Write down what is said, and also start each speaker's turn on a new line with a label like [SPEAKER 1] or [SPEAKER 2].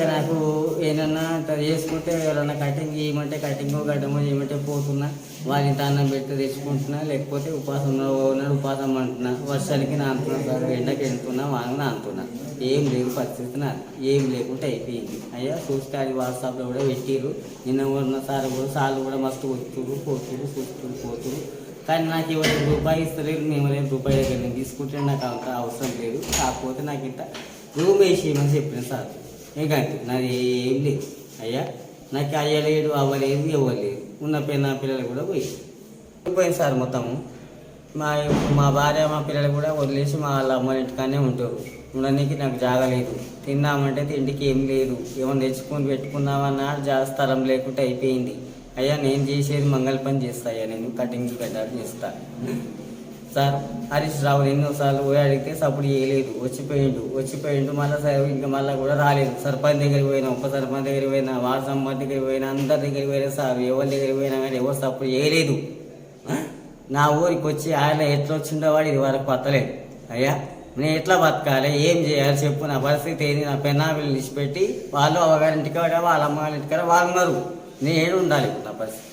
[SPEAKER 1] ఇక నాకు ఏమన్నా ఇట్లా చేసుకుంటే ఎవరన్నా కటింగ్ చేయమంటే కటింగ్ గడ్డమో చేయమంటే పోతున్నా. వాళ్ళని అన్నం పెడితే తెచ్చుకుంటున్నా లేకపోతే ఉపాసం ఉన్నాడు ఉపాసం అంటున్నా. వర్షానికి నానుతున్నా సార్ ఎండకి వెళ్తున్నా వాన నానుతున్నా ఏం లేదు పరిస్థితి నాకు ఏం లేకుంటే అయిపోయింది. అయ్యా చూస్తే అది వాట్సాప్లో కూడా పెట్టిరు నిన్న ఉన్న సార్ కూడా సార్లు కూడా మస్తు వస్తురు పోతురు చూస్తురు పోతురు కానీ నాకు ఇవాళ రూపాయి ఇస్తలేదు మేము రేపు రూపాయి దగ్గర నేను తీసుకుంటే నాకు అంత అవసరం లేదు. కాకపోతే నాకు ఇంత రూమ్ వేసేయమని చెప్పిన సార్. ఏకాంతి. నాది ఏం లేదు. అయ్యా నాకు అయ్యలేడు అవ్వలేదు ఇవ్వలేదు ఉన్న నా పిల్లలు కూడా పోయి. పోయింది సార్ మొత్తము మా మా భార్య మా పిల్లలు కూడా వదిలేసి మా వాళ్ళ అమ్మ ఇంటికానే ఉంటారు. ఉండడానికి నాకు జాగలేదు తిన్నామంటే తిండికి ఏం లేదు. ఏమైనా తెచ్చుకొని పెట్టుకుందామన్నా జా స్థలం లేకుంటే అయిపోయింది. అయ్యా నేను చేసేది మంగళ పని చేస్తా. అయ్యా నేను కటింగ్ గడ్డాలు చేస్తా. సార్ హరీష్ రావు ఎన్నోసార్లు పోయి అడిగితే సపోర్ట్ చేయలేదు. వచ్చిపోయిండు. వచ్చిపోయిండు మళ్ళీ సార్ ఇంకా మళ్ళీ కూడా రాలేదు. సర్పంచ్ దగ్గరికి పోయినా ఉప సర్పంచ్ దగ్గరికి పోయినా వార్డు సంబంధ దగ్గరికి పోయినా అందరి దగ్గరికి పోయినా సార్ ఎవరి దగ్గరికి పోయినా కానీ ఎవరు సపోర్ట్ చేయలేదు. నా ఊరికి వచ్చి ఆయన ఎట్లా వచ్చిండో వాడు ఇది వరకు పత్తలేదు. అయ్యా నేను ఎట్లా బతకాలి? ఏం చేయాలి? చెప్పు. నా పరిస్థితి ఏంది? నా పెన్నాపిల్ని విడిచిపెట్టి వాళ్ళు అవగారింటికి వాళ్ళ అమ్మగారి ఇంటికాడ వాళ్ళు ఉన్నారు నేను ఏడు ఉండాలి నా పరిస్థితి.